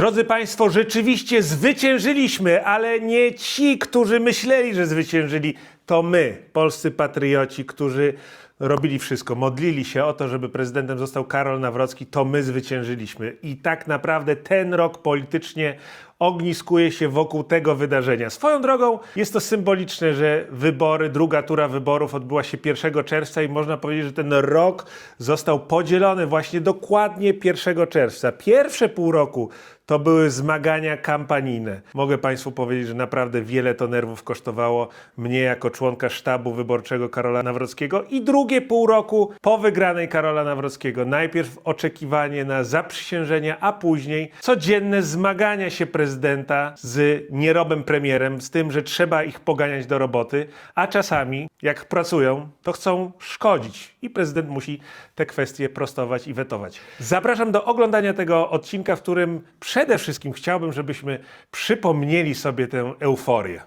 Drodzy Państwo, rzeczywiście zwyciężyliśmy, ale nie ci, którzy myśleli, że zwyciężyli. To my, polscy patrioci, którzy robili wszystko, modlili się o to, żeby prezydentem został Karol Nawrocki. To my zwyciężyliśmy. I tak naprawdę ten rok politycznie ogniskuje się wokół tego wydarzenia. Swoją drogą jest to symboliczne, że wybory, druga tura wyborów odbyła się 1 czerwca i można powiedzieć, że ten rok został podzielony właśnie dokładnie 1 czerwca. Pierwsze pół roku to były zmagania kampanijne. Mogę Państwu powiedzieć, że naprawdę wiele to nerwów kosztowało mnie jako członka sztabu wyborczego Karola Nawrockiego i drugie pół roku po wygranej Karola Nawrockiego. Najpierw oczekiwanie na zaprzysiężenia, a później codzienne zmagania się prezydenta z nierobem premierem, z tym, że trzeba ich poganiać do roboty, a czasami, jak pracują, to chcą szkodzić i prezydent musi te kwestie prostować i wetować. Zapraszam do oglądania tego odcinka, w którym przede wszystkim chciałbym, żebyśmy przypomnieli sobie tę euforię.